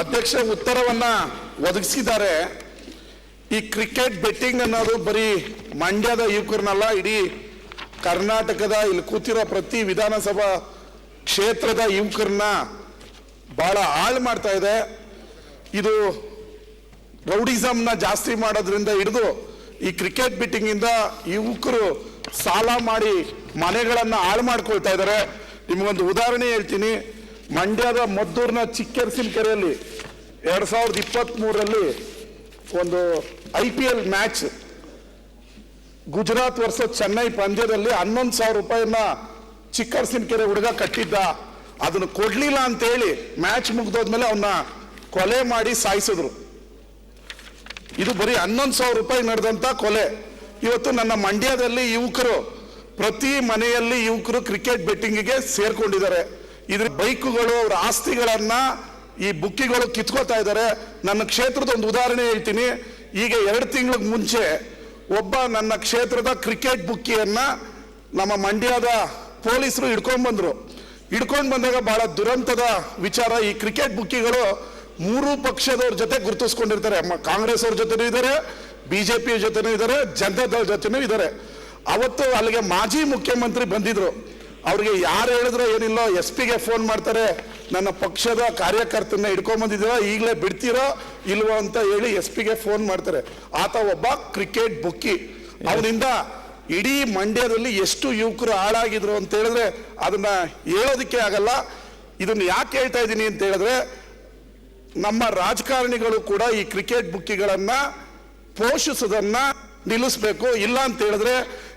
ಅಧ್ಯಕ್ಷ ಉತ್ತರವನ್ನ ಒದಗಿಸಿದ್ದಾರೆ. ಈ ಕ್ರಿಕೆಟ್ ಬೆಟ್ಟಿಂಗ್ ಅನ್ನೋದು ಬರೀ ಮಂಡ್ಯದ ಯುವಕರನ್ನಲ್ಲ, ಇಡೀ ಕರ್ನಾಟಕದ ಇಲ್ಲಿ ಕೂತಿರೋ ಪ್ರತಿ ವಿಧಾನಸಭಾ ಕ್ಷೇತ್ರದ ಯುವಕರನ್ನ ಬಹಳ ಹಾಳು ಮಾಡ್ತಾ ಇದೆ. ಇದು ರೌಡಿಸಮ್ನ ಜಾಸ್ತಿ ಮಾಡೋದ್ರಿಂದ ಹಿಡಿದು ಈ ಕ್ರಿಕೆಟ್ ಬೆಟ್ಟಿಂಗ್ ಇಂದ ಯುವಕರು ಸಾಲ ಮಾಡಿ ಮನೆಗಳನ್ನು ಹಾಳು ಮಾಡ್ಕೊಳ್ತಾ ಇದ್ದಾರೆ. ನಿಮಗೊಂದು ಉದಾಹರಣೆ ಹೇಳ್ತೀನಿ. ಮಂಡ್ಯದ ಮದ್ದೂರಿನ ಚಿಕ್ಕರಸಿನ ಕೆರೆಯಲ್ಲಿ ಎರಡ್ ಸಾವಿರದ ಇಪ್ಪತ್ತ್ ಮೂರರಲ್ಲಿ ಒಂದು I P L match Gujarat versus Chennai ಪಂದ್ಯದಲ್ಲಿ ಹನ್ನೊಂದು ಸಾವಿರ ರೂಪಾಯಿನ ಚಿಕ್ಕರ್ಸಿನ ಕೆರೆ ಹುಡುಗ ಕಟ್ಟಿದ್ದ. ಅದನ್ನು ಕೊಡ್ಲಿಲ್ಲ ಅಂತೇಳಿ ಮ್ಯಾಚ್ ಮುಗ್ದೋದ್ಮೇಲೆ ಅವನ್ನ ಕೊಲೆ ಮಾಡಿ ಸಾಯಿಸಿದ್ರು. ಇದು ಬರೀ ಹನ್ನೊಂದು ಸಾವಿರ ರೂಪಾಯಿ ನಡೆದಂತ ಕೊಲೆ. ಇವತ್ತು ನನ್ನ ಮಂಡ್ಯದಲ್ಲಿ ಯುವಕರು ಪ್ರತಿ ಮನೆಯಲ್ಲಿ ಯುವಕರು ಕ್ರಿಕೆಟ್ ಬೆಟ್ಟಿಂಗಿಗೆ ಸೇರ್ಕೊಂಡಿದ್ದಾರೆ. ಇದ್ರ ಬೈಕುಗಳು, ಅವರ ಆಸ್ತಿಗಳನ್ನ ಈ ಬುಕ್ಕಿಗಳು ಕಿತ್ಕೋತಾ ಇದ್ದಾರೆ ನನ್ನ ಕ್ಷೇತ್ರದ ಒಂದು ಉದಾಹರಣೆ ಹೇಳ್ತೀನಿ. ಈಗ ಎರಡು ತಿಂಗಳ ಮುಂಚೆ ಒಬ್ಬ ನನ್ನ ಕ್ಷೇತ್ರದ ಕ್ರಿಕೆಟ್ ಬುಕ್ಕಿಯನ್ನ ನಮ್ಮ ಮಂಡ್ಯದ ಪೊಲೀಸರು ಹಿಡ್ಕೊಂಡ್ ಬಂದ್ರು. ಹಿಡ್ಕೊಂಡು ಬಂದಾಗ ಬಹಳ ದುರಂತದ ವಿಚಾರ. ಈ ಕ್ರಿಕೆಟ್ ಬುಕ್ಕಿಗಳು ಮೂರು ಪಕ್ಷದವ್ರ ಜೊತೆ ಗುರುತಿಸ್ಕೊಂಡಿರ್ತಾರೆ. ಕಾಂಗ್ರೆಸ್ ಅವ್ರ ಜೊತೆನೂ ಇದ್ದಾರೆ ಬಿಜೆಪಿ ಜೊತೆನೂ ಇದ್ದಾರೆ ಜನತಾದಳ ಜೊತೆನೂ ಇದ್ದಾರೆ ಅವತ್ತು ಅಲ್ಲಿಗೆ ಮಾಜಿ ಮುಖ್ಯಮಂತ್ರಿ ಬಂದಿದ್ರು. ಅವ್ರಿಗೆ ಯಾರು ಹೇಳಿದ್ರು ಏನಿಲ್ಲ ಎಸ್ ಪಿಗೆ ಫೋನ್ ಮಾಡ್ತಾರೆ, ನನ್ನ ಪಕ್ಷದ ಕಾರ್ಯಕರ್ತನ ಹಿಡ್ಕೊಂಡ್ ಬಂದಿದ್ದೀರಾ, ಈಗಲೇ ಬಿಡ್ತೀರೋ ಇಲ್ವೋ ಅಂತ ಹೇಳಿ ಎಸ್ ಪಿಗೆ ಫೋನ್ ಮಾಡ್ತಾರೆ. ಆತ ಒಬ್ಬ ಕ್ರಿಕೆಟ್ ಬುಕ್ಕಿ. ಅವನಿಂದ ಇಡೀ ಮಂಡ್ಯದಲ್ಲಿ ಎಷ್ಟು ಯುವಕರು ಹಾಳಾಗಿದ್ರು ಅಂತ ಹೇಳಿದ್ರೆ ಅದನ್ನ ಹೇಳೋದಕ್ಕೆ ಆಗಲ್ಲ. ಇದನ್ನ ಯಾಕೆ ಹೇಳ್ತಾ ಇದ್ದೀನಿ ಅಂತ ಹೇಳಿದ್ರೆ, ನಮ್ಮ ರಾಜಕಾರಣಿಗಳು ಕೂಡ ಈ ಕ್ರಿಕೆಟ್ ಬುಕ್ಕಿಗಳನ್ನ ಪೋಷಿಸೋದನ್ನ ನಿಲ್ಲಿಸ್ಬೇಕು. ಇಲ್ಲ ಅಂತ ಹೇಳಿದ್ರೆ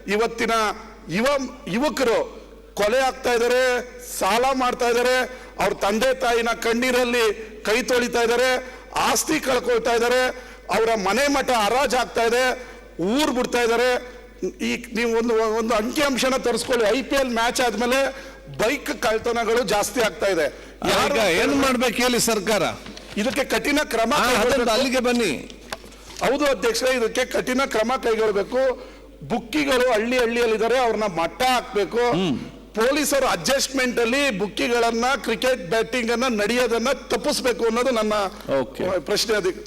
ಇವತ್ತಿನ ಯುವ ಯುವಕರು ಕೊಲೆ ಆಗ್ತಾ ಇದ್ದಾರೆ ಸಾಲ ಮಾಡ್ತಾ ಇದ್ದಾರೆ ಅವ್ರ ತಂದೆ ತಾಯಿನ ಕಣ್ಣೀರಲ್ಲಿ ಕೈ ತೊಳಿತಾ ಇದ್ದಾರೆ ಆಸ್ತಿ ಕಳ್ಕೊಳ್ತಾ ಇದ್ದಾರೆ ಅವರ ಮನೆ ಮಠ ಹರಾಜ್ ಆಗ್ತಾ ಇದೆ ಊರ್ ಬಿಡ್ತಾ ಇದ್ದಾರೆ. ಈ ನೀವು ಒಂದು ಒಂದು ಅಂಕಿ ಅಂಶನ ತರಿಸ್ಕೊಳ್ಳಿ ಐ ಪಿ ಎಲ್ ಮ್ಯಾಚ್ ಆದ್ಮೇಲೆ ಬೈಕ್ ಕಳ್ತನಗಳು ಜಾಸ್ತಿ ಆಗ್ತಾ ಇದೆ. ಏನ್ ಮಾಡ್ಬೇಕು ಹೇಳಿ ಸರ್ಕಾರ? ಇದಕ್ಕೆ ಕಠಿಣ ಕ್ರಮ. ಅಲ್ಲಿಗೆ ಬನ್ನಿ. ಹೌದು ಅಧ್ಯಕ್ಷರೇ ಇದಕ್ಕೆ ಕಠಿಣ ಕ್ರಮ ಕೈಗೊಳ್ಳಬೇಕು ಬುಕ್ಕಿಗಳು ಹಳ್ಳಿ ಹಳ್ಳಿಯಲ್ಲಿದ್ದಾರೆ ಅವ್ರನ್ನ ಮಟ್ಟ ಹಾಕ್ಬೇಕು. ಪೊಲೀಸರು ಅಡ್ಜಸ್ಟ್ಮೆಂಟ್ ಅಲ್ಲಿ ಬುಕ್ಕಿಗಳನ್ನ ಕ್ರಿಕೆಟ್ ಬ್ಯಾಟಿಂಗ್ ಅನ್ನ ನಡೆಯೋದನ್ನ ತಪ್ಪಿಸ್ಬೇಕು ಅನ್ನೋದು ನನ್ನ. ಪ್ರಶ್ನೆ ಅದಕ್ಕೆ